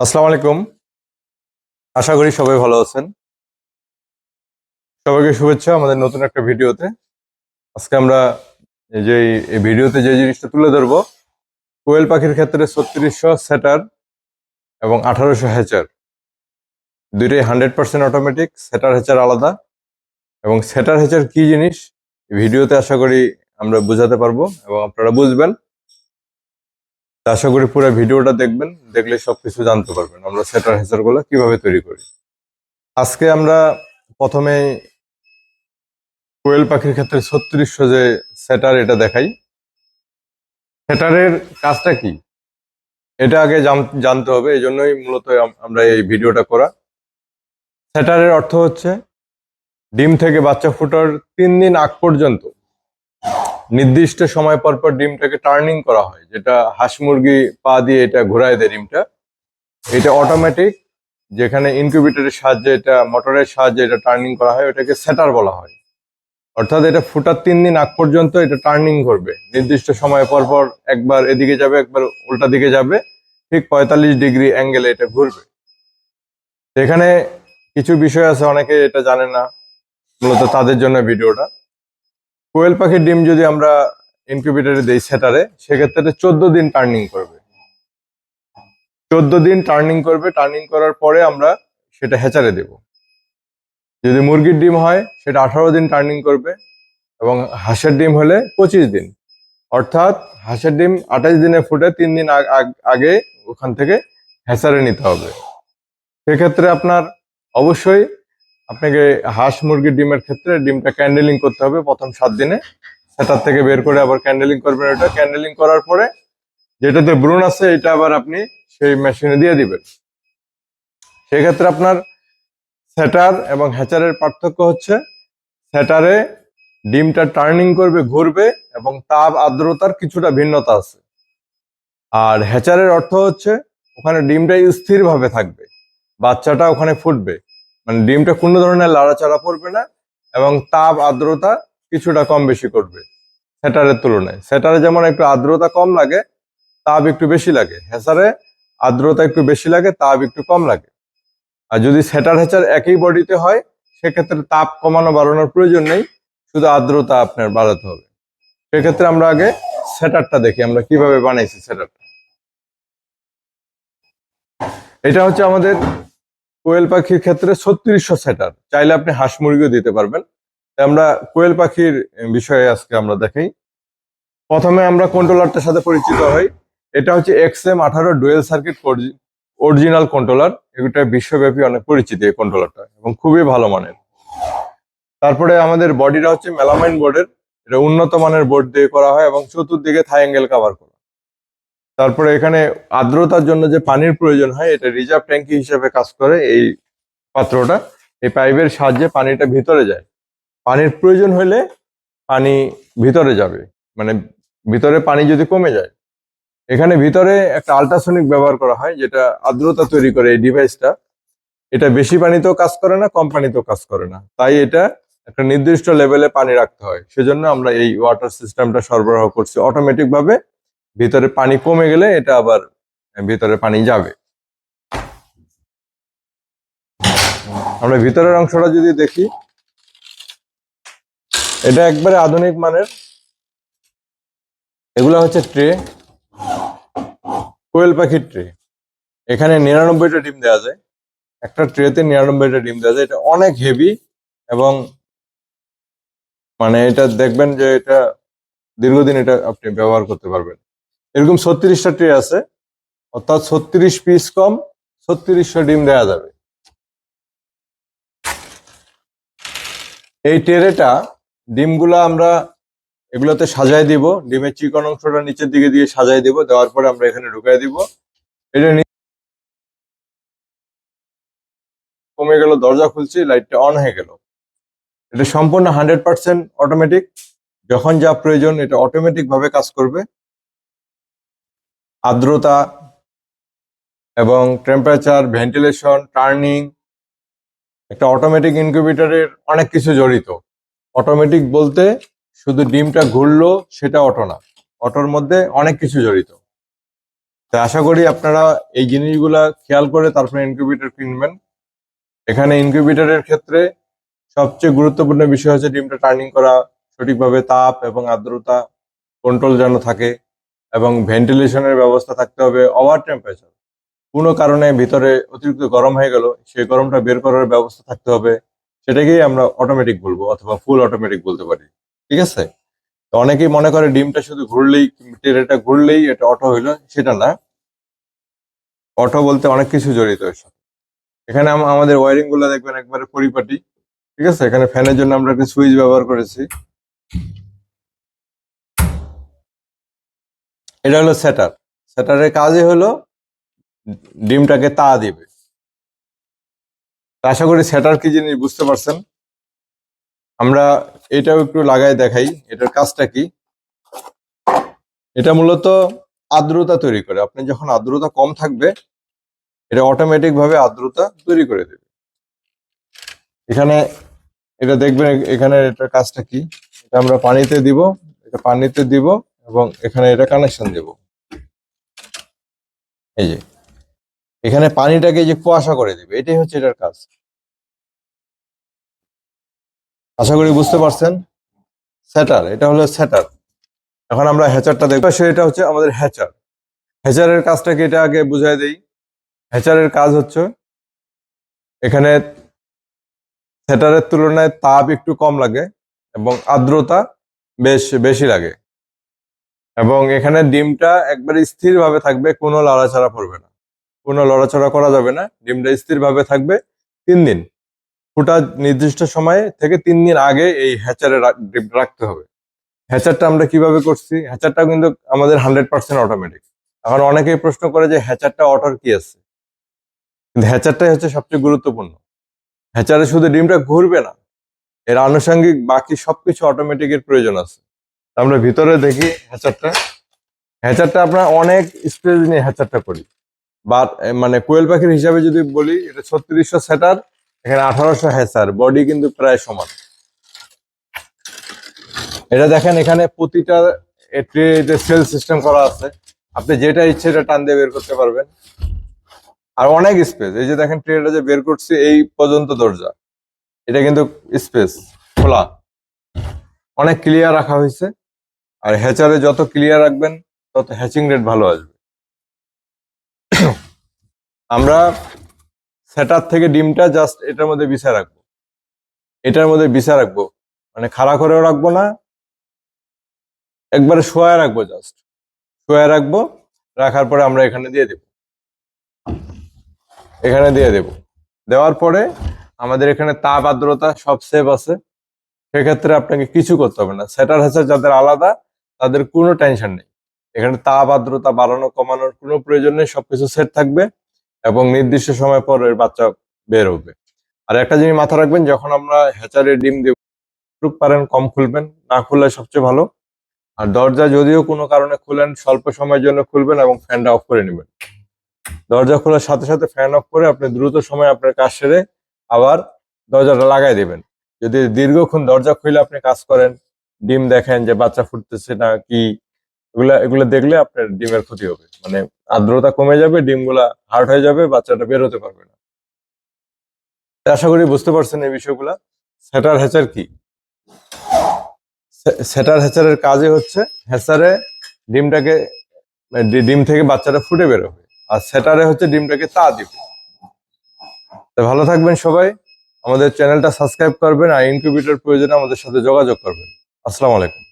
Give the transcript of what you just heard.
আসসালামু আলাইকুম। আশা করি সবাই ভালো আছেন। সবাইকে শুভেচ্ছা আমাদের নতুন একটা ভিডিওতে। আজকে আমরা যে এই ভিডিওতে যে জিনিসটা তুলে ধরবো, কোয়েল পাখির ক্ষেত্রে ছত্রিশশো সেটার এবং আঠারোশো হ্যাচার দুইটাই hundred percent automatic setter hatcher আলাদা। এবং সেটার হ্যাচার কি জিনিস ভিডিওতে আশা করি আমরা বোঝাতে পারব এবং আপনারা বুঝবেন। আশা করি পুরো ভিডিওটা দেখবেন, দেখলে সবকিছু জানতে পারবেন আমরা সেটার হেসারগুলো কীভাবে তৈরি করি। আজকে আমরা প্রথমে কোয়েল পাখির ক্ষেত্রে ছত্রিশশো যে সেটার এটা দেখাই। সেটারের কাজটা কি? এটা আগে জান- জানতে হবে এই জন্যই মূলত আমরা এই ভিডিওটা করা। সেটারের অর্থ হচ্ছে, ডিম থেকে বাচ্চা ফুটার তিন দিন আগ পর্যন্ত নির্দিষ্ট সময় পর পর ডিমটাকে টার্নিং করা হয়, যেটা হাঁস মুরগি পা দিয়ে এটা ঘোরায় দেয় ডিমটা। এটা অটোমেটিক যেখানে ইনকিউবেটরের সাহায্যে এটা মোটরের সাহায্যে এটা টার্নিং করা হয়, ওটাকে সেটার বলা হয়। অর্থাৎ এটা ফুটার তিন দিন আগ পর্যন্ত এটা টার্নিং করবে। নির্দিষ্ট সময় পর পর একবার এদিকে যাবে, একবার উল্টা দিকে যাবে, ঠিক পঁয়তাল্লিশ ডিগ্রি অ্যাঙ্গেলে এটা ঘুরবে। এখানে কিছু বিষয় আছে, অনেকে এটা জানে না, মূলত তাদের জন্য ভিডিওটা। কোয়েল পাখির ডিম যদি আমরা ইনকিউবেটরে দেই সেটারে, সেক্ষেত্রে চোদ্দ দিন টার্নিং করবে। চোদ্দ দিন টার্নিং করবে টার্নিং করার পরে আমরা সেটা হেচারে দেব। যদি মুরগির ডিম হয়, সেটা আঠারো দিন টার্নিং করবে এবং হাঁসের ডিম হলে পঁচিশ দিন। অর্থাৎ হাঁসের ডিম আঠাশ দিনে ফুটে তিন দিন আগ- ওখান থেকে হেচারে নিতে হবে। সেক্ষেত্রে আপনার অবশ্যই আপনাকে হাঁস মুরগির ডিমের ক্ষেত্রে ডিমটা ক্যান্ডেলিং করতে হবে প্রথম সাত দিনে। সেটার থেকে বের করে আবার ক্যান্ডেলিং করবেন ওটা। ক্যান্ডেলিং করার পরে যেটাতে ব্রুন আছে, এটা আবার আপনি সেই মেশিনে দিয়ে দিবেন। সেক্ষেত্রে আপনার সেটার এবং হ্যাচারের পার্থক্য হচ্ছে, সেটারে ডিমটা টার্নিং করবে, ঘুরবে এবং তাপ আর্দ্রতার কিছুটা ভিন্নতা আছে। আর হ্যাচারের অর্থ হচ্ছে, ওখানে ডিমটা স্থিরভাবে থাকবে, বাচ্চাটা ওখানে ফুটবে। মানে ডিমটা কোনো ধরনের লাড়াচাড়া পড়বে না এবং তাপ আর্দ্রতা কিছুটা কম বেশি করবে সেটারের তুলনায়। সেটারে যেমন একটু আর্দ্রতা কম লাগে, তাপ একটু বেশি লাগে। হেসারে আর্দ্রতা একটু বেশি লাগে, তাপ একটু কম লাগে। আর যদি সেটার হেচার একই বডিতে হয়, সেক্ষেত্রে তাপ কমানো বাড়ানোর প্রয়োজন নেই, শুধু আর্দ্রতা আপনার বাড়াতে হবে। সেক্ষেত্রে আমরা আগে সেটারটা দেখি, আমরা কীভাবে বানাইছি সেটারটা। এটা হচ্ছে আমাদের কোয়েল পাখির ক্ষেত্রে ছত্রিশশো সেটার। চাইলে আপনি হাঁস মুরগিও দিতে পারবেন। আমরা কোয়েল পাখির বিষয়ে আজকে আমরা দেখাই প্রথমে আমরা কন্ট্রোলারটার সাথে পরিচিত হই। এটা হচ্ছে এক্স এম আঠারো ডুয়েল সার্কিট অরিজিনাল কন্ট্রোলার এটা বিশ্বব্যাপী অনেক পরিচিত এই কন্ট্রোলারটা এবং খুবই ভালো মানের। তারপরে আমাদের বডিটা হচ্ছে মেলামাইন বোর্ডের এটা উন্নত মানের বোর্ড দিয়ে করা হয় এবং চতুর্দিকে থাই অ্যাঙ্গেল কাভার করা তারপরে এখানে আর্দ্রতার জন্য যে পানির প্রয়োজন হয়, এটা রিজার্ভ ট্যাঙ্কি হিসেবে কাজ করে এই পাত্রটা। এই পাইপের সাহায্যে পানিটা ভিতরে যায়। পানির প্রয়োজন হলে পানি ভিতরে যাবে। মানে ভিতরে পানি যদি কমে যায়। এখানে ভিতরে একটা আল্ট্রাসনিক ব্যবহার করা হয়, যেটা আর্দ্রতা তৈরি করে এই ডিভাইসটা। এটা বেশি পানিতেও কাজ করে না, কম পানিতেও কাজ করে না। তাই এটা একটা নির্দিষ্ট লেভেলে পানি রাখতে হয়। সেজন্য আমরা এই ওয়াটার সিস্টেমটা সরবরাহ করছি। অটোমেটিক ভাবে ভিতরে পানি কমে গেলে এটা আবার ভিতরে পানি যাবে। আমরা ভিতরের অংশটা যদি দেখি, এটা একবারে আধুনিক মানের। এগুলো হচ্ছে ট্রে, কোয়েল পাখির ট্রে। এখানে নিরানব্বইটা ডিম দেওয়া যায়। একটা ট্রেতে নিরানব্বইটা ডিম দেওয়া যায়। এটা অনেক হেভি এবং মানে এটা দেখবেন যে এটা দীর্ঘদিন এটা আপনি ব্যবহার করতে পারবেন। এরকম ছত্রিশটা ট্রে আছে। অর্থাৎ ছত্রিশ পিস কম, ছত্রিশশো ডিম দেওয়া যাবে। এই ট্রেটা ডিমগুলো আমরা এগুলোতে সাজাই দিব। ডিমের চিকন অংশটা নিচের দিকে দিয়ে সাজাই দিব, দেওয়ার পরে আমরা এখানে ঢুকাই দিব। এটা কমে গেল, দরজা খুলছি লাইটটা অন হয়ে গেল। এটা সম্পূর্ণ হান্ড্রেড পার্সেন্ট অটোমেটিক যখন যা প্রয়োজন, এটা অটোমেটিক ভাবে কাজ করবে। আর্দ্রতা এবং টেম্পারেচার ভেন্টিলেশন টার্নিং একটা অটোমেটিক ইনকিউবেটরের অনেক কিছু জড়িত। অটোমেটিক বলতে শুধু ডিমটা ঘুরলো, সেটা অটো না। অটোর মধ্যে অনেক কিছু জড়িত। তাই আশা করি আপনারা এই জিনিসগুলা খেয়াল করে তারপরে ইনকিউবেটর কিনবেন। এখানে ইনকিউবেটরের ক্ষেত্রে সবচেয়ে গুরুত্বপূর্ণ বিষয় হচ্ছে ডিমটা টার্নিং করা, সঠিকভাবে তাপ এবং আর্দ্রতা কন্ট্রোল যেন থাকে। এবং ভেন্টিলেশনের ব্যবস্থা থাকতে হবে, ওভার টেম্পারেচার কোনো কারণে ভিতরে অতিরিক্ত গরম হয়ে গেল, সেই গরমটা বের করার ব্যবস্থা থাকতে হবে। সেটাকেই আমরা অটোমেটিক বলব, অথবা ফুল অটোমেটিক বলতে পারি। ঠিক আছে? তো অনেকেই মনে করে ডিমটা শুধু ঘুরলেই, টেরেটা ঘুরলেই এটা অটো হইল, সেটা না। অটো বলতে অনেক কিছু জড়িত এর এখানে আম- আমাদের ওয়ারিংগুলো দেখবেন একবারে পরিপাটি। ঠিক আছে? এখানে ফ্যানের জন্য আমরা একটা সুইচ ব্যবহার করেছি। এটা হলো সেটার সেটারের কাজই হলো ডিমটাকে তা দিবে। আশা করি সেটার কি জিনিস বুঝতে পারছেন? আমরা এটাও একটু লাগাই দেখাই, এটার কাজটা কি? এটা মূলত আর্দ্রতা তৈরি করে। আপনি যখন আর্দ্রতা কম থাকবে, এটা অটোমেটিক ভাবে আর্দ্রতা তৈরি করে দেবে। এখানে এটা দেখবেন, এখানে এটার কাজটা কি? এটা আমরা পানিতে দিব, এটা পানিতে দিব এবং এখানে এটা কানেকশন দেব। এই যে, এখানে পানিটাকে যে কুয়াশা করে দিবে, এটাই হচ্ছে এটার কাজ। আশা করি বুঝতে পারছেন? সেটার এটা হলো সেটার এখন আমরা হ্যাচারটা দেখব। সে এটা হচ্ছে আমাদের হ্যাচার হ্যাচারের কাজটাকে এটা আগে বুঝাই দেই। হ্যাচারের কাজ হচ্ছে, এখানে সেটারের তুলনায় তাপ একটু কম লাগে এবং আর্দ্রতা বেশ, বেশি লাগে। এবং এখানে ডিমটা একবারে স্থিরভাবে থাকবে, কোনো লড়াচড়া পড়বে না। কোনো লড়াচড়া করা যাবে না, ডিমটা স্থিরভাবে থাকবে তিন দিন। ফুটা নির্দিষ্ট সময়ে থেকে তিন দিন আগে এই হ্যাচারে রাখতে হবে। হ্যাচারটা আমরা কীভাবে করছি? হ্যাচারটা কিন্তু আমাদের হান্ড্রেড পার্সেন্ট অটোমেটিক এখন অনেকেই প্রশ্ন করে যে হ্যাচারটা অটোর কি আছে? কিন্তু হ্যাচারটাই হচ্ছে সবচেয়ে গুরুত্বপূর্ণ। হ্যাচারে শুধু ডিমটা ঘুরবে না, এর আনুষঙ্গিক বাকি সবকিছু অটোমেটিকের প্রয়োজন আছে। আমরা ভিতরে দেখি হ্যাচারটা। হ্যাচারটা আমরা অনেক স্পেস নিয়ে হ্যাচারটা করি। বা মানে কোয়েল পাখির হিসাবে যদি বলি, এটা ছত্রিশশো সেটার, এখানে আঠারোশো হ্যাচার। বডি কিন্তু প্রায় সমান। এটা দেখেন, এখানে প্রতিটা সেল সিস্টেম করা আছে, আপনি যেটা ইচ্ছে এটা টান দিয়ে বের করতে পারবেন। আর অনেক স্পেস। এই যে দেখেন ট্রেটা যে বের করছি, এই পর্যন্ত দরজা। এটা কিন্তু স্পেস, খোলা। অনেক ক্লিয়ার রাখা হয়েছে। আর হ্যাচারে যত ক্লিয়ার রাখবেন, তত হ্যাচিং রেট ভালো আসবে। আমরা সেটার থেকে ডিমটা জাস্ট এটার মধ্যে বিছা রাখব। এটার মধ্যে বিছা রাখব। মানে খাড়া করেও রাখব না, একবারে শোয়া রাখব জাস্ট শোয়া রাখব, রাখার পরে আমরা এখানে দিয়ে দেব। এখানে দিয়ে দেব। দেওয়ার পরে আমাদের এখানে তাপ আর্দ্রতা সব সেভ আছে। সেক্ষেত্রে আপনাকে কিছু করতে হবে না। সেটার হচ্ছে যাদের আলাদা তাদের কোনো টেনশন নেই। এখানে তাপ আর্দ্রতা বাড়ানো, কমানোর কোনো প্রয়োজন নেই, সবকিছু সেট থাকবে এবং নির্দিষ্ট সময় পর এর বাচ্চা বের হবে। আর একটা জিনিস মাথা রাখবেন, যখন আমরা হ্যাচারে ডিম দেব যতটুকু পারেন, কম খুলবেন, না খুললে সবচেয়ে ভালো। আর দরজা যদিও কোনো কারণে খুলেন, স্বল্প সময়ের জন্য খুলবেন এবং ফ্যানটা অফ করে নেবেন। দরজা খোলার সাথে সাথে ফ্যান অফ করে আপনি দ্রুত সময় আপনার কাজ সেরে আবার দরজাটা লাগাই দেবেন। যদি দীর্ঘক্ষণ দরজা খুলে আপনি কাজ করেন ডিম দেখেন যে বাচ্চা ফুটতেছে না কি, এগুলা, এগুলো দেখলে আপনার ডিমের ক্ষতি হবে। মানে আর্দ্রতা কমে যাবে, ডিমগুলা হার্ড হয়ে যাবে, বাচ্চাটা বেরোতে পারবে না। আশা করি বুঝতে পারছেন এই বিষয়গুলা। সেটার হ্যাচার কি? সেটার হ্যাচারের কাজই হচ্ছে হ্যাচারে ডিমটাকে ডিম থেকে বাচ্চাটা ফুটে বেরোবে। আর সেটারে হচ্ছে ডিমটাকে তা দিবে। তো ভালো থাকবেন সবাই। আমাদের চ্যানেলটা সাবস্ক্রাইব করবেন আর ইনকিউবেটর প্রয়োজনে আমাদের সাথে যোগাযোগ করবেন। আসসালামু আলাইকুম।